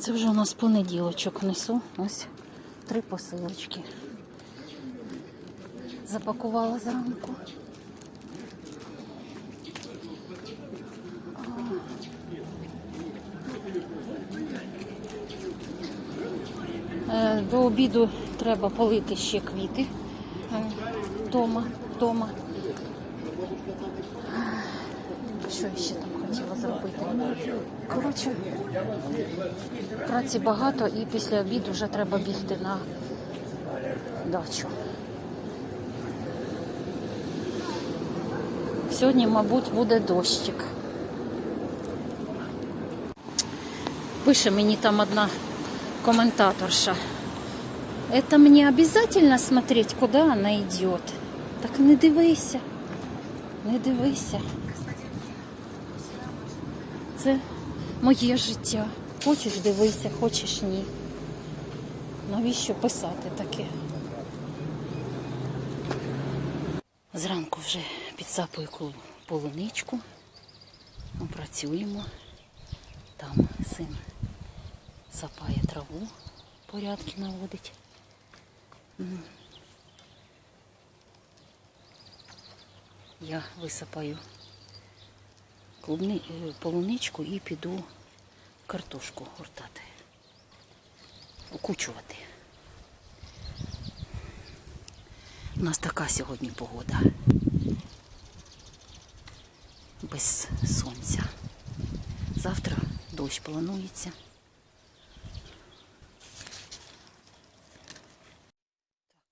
Це вже у нас понеділочок несу. Ось три посилочки. Запакувала зранку. Е, До обіду треба полити ще квіти е, вдома. вдома. Що ще там хотіла зробити? Коротше, праці багато і після обіду вже треба бігти на дачу. Сьогодні, мабуть, буде дощик. Пише мені там одна коментаторша. Это мне обязательно смотреть, куда она идет. Так не дивися. Не дивися. Це моє життя. Хочеш дивися, хочеш ні. Навіщо писати таке? Зранку вже підсапую полуничку. Ми працюємо. Там син сапає траву, порядки наводить. Я висипаю клубни, е, полуничку і піду картошку гортати, окучувати. У нас така сьогодні погода. Без сонця. Завтра дощ планується.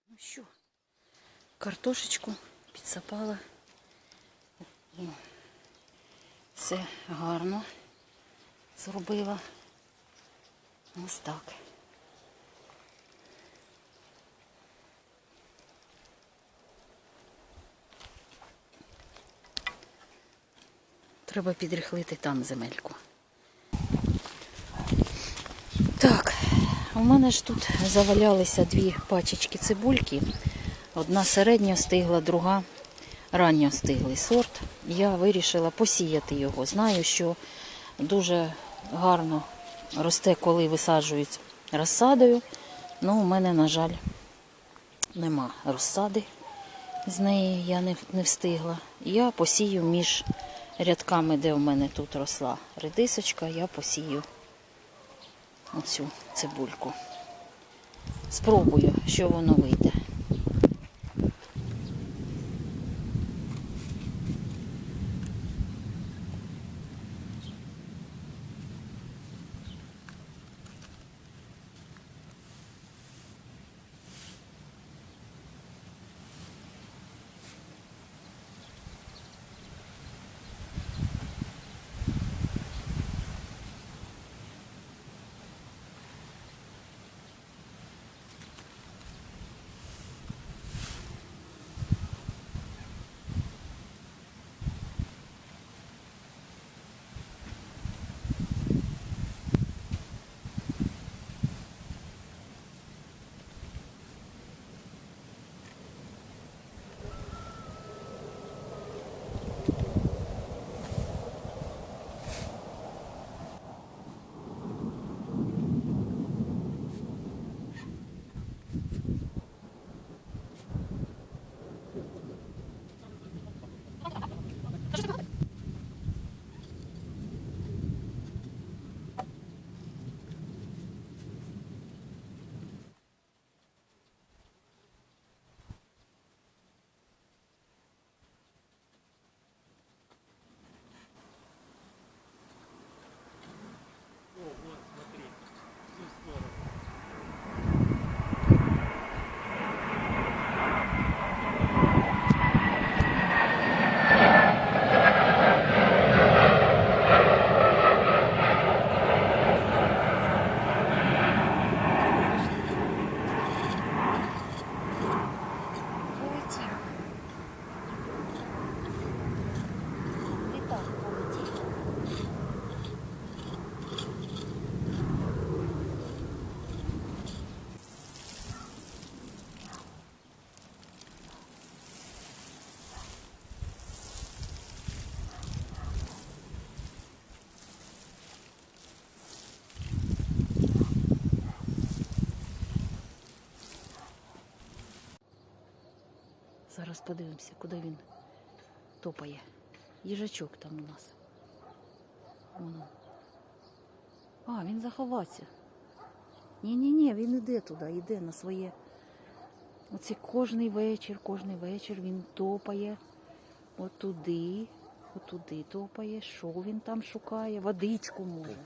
Ну що, картошечку підсапала. Все гарно зробила. Ось так. Треба підрихлити там земельку. Так, у мене ж тут завалялися дві пачечки цибульки. Одна середньо стигла, друга ранньо стиглий сорт. Я вирішила посіяти його. Знаю, що дуже гарно росте, коли висаджують розсадою. Ну, у мене, на жаль, нема розсади. З неї я не, не встигла. Я посію між рядками, де у мене тут росла редисочка, я посію оцю цибульку. Спробую, що воно вийде. Зараз подивимося, куди він топає. Їжачок там у нас. Воно. А, він заховався. Ні-ні-ні, він іде туди, йде на своє. Оце кожний вечір, кожний вечір він топає отуди, отуди топає. Що він там шукає? Водичку може.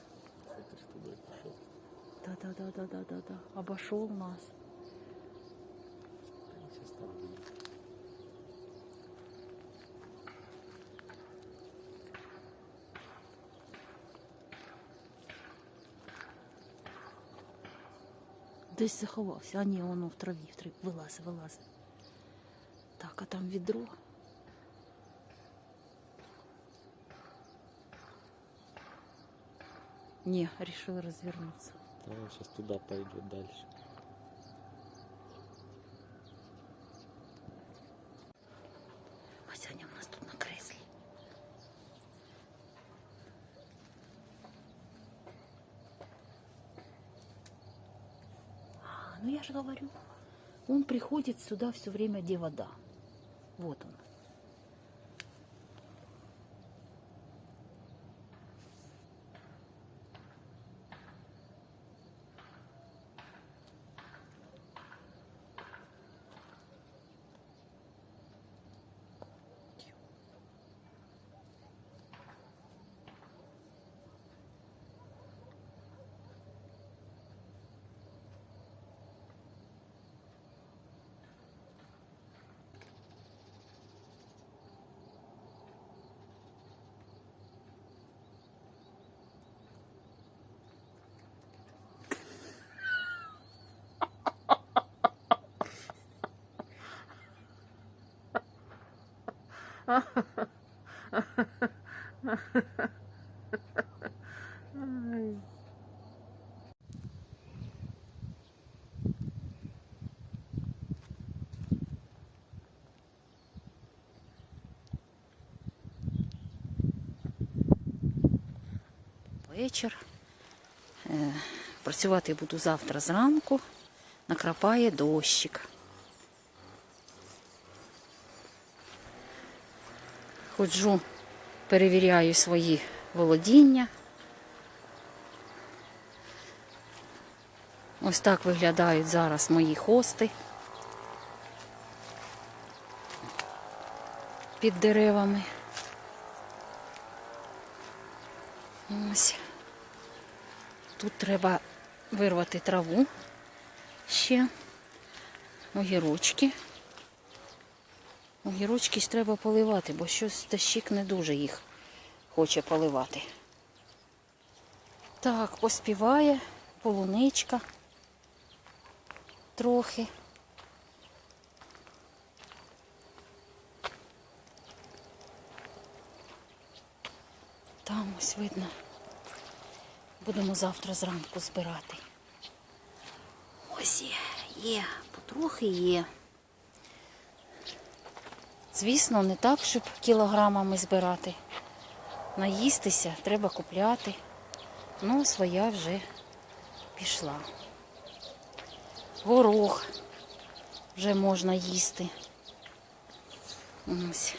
Да-да-да-да-да-да. Обошел нас. Десь заховався. А ні, воно в траві, в траві. Вилазить, вилазить. Так, а там відро. Не, решил развернуться. Да, он сейчас туда пойдет дальше. Ну я же говорю, он приходит сюда все время, где вода. Вот он. Вечір. Е, Працювати буду завтра зранку. Накрапає дощик. Ходжу, перевіряю свої володіння. Ось так виглядають зараз мої хости під деревами. Ось. Тут треба вирвати траву ще, огірочки. Огірочки ж треба поливати, бо щось дощик не дуже їх хоче поливати. Так, поспіває полуничка трохи. Там ось видно. Будемо завтра зранку збирати. Ось є, є, потрохи є. Звісно, не так, щоб кілограмами збирати. Наїстися треба купляти. Ну, своя вже пішла. Горох вже можна їсти. Ось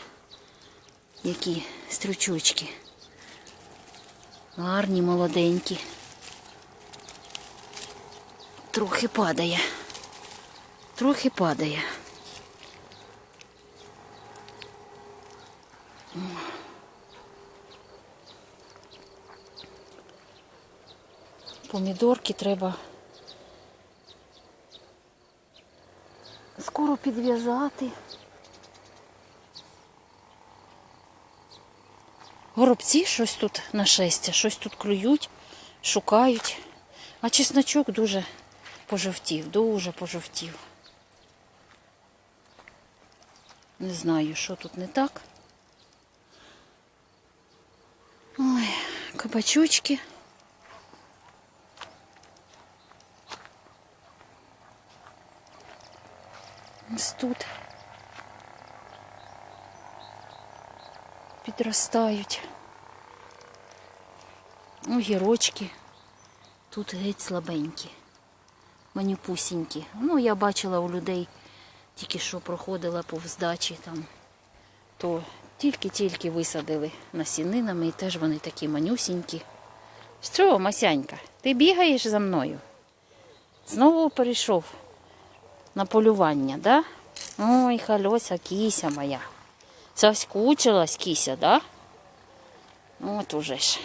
які стручочки. Гарні, молоденькі. Трохи падає. Трохи падає. Помідорки треба скоро підв'язати. Горобці щось тут нашестя, щось тут клюють, шукають. А чесночок дуже пожовтів, дуже пожовтів. Не знаю, що тут не так. Ой, кабачочки. Ось тут підростають. Огірочки. Тут геть слабенькі, манюпусінькі. Ну, я бачила у людей тільки що проходила повз дачі там, то тільки-тільки висадили насінинами і теж вони такі манюсінькі. Що, Масянька, ти бігаєш за мною? Знову перейшов на полювання, да? Ой, хальося, кися моя. Соскучилась кися, да? От уже ж.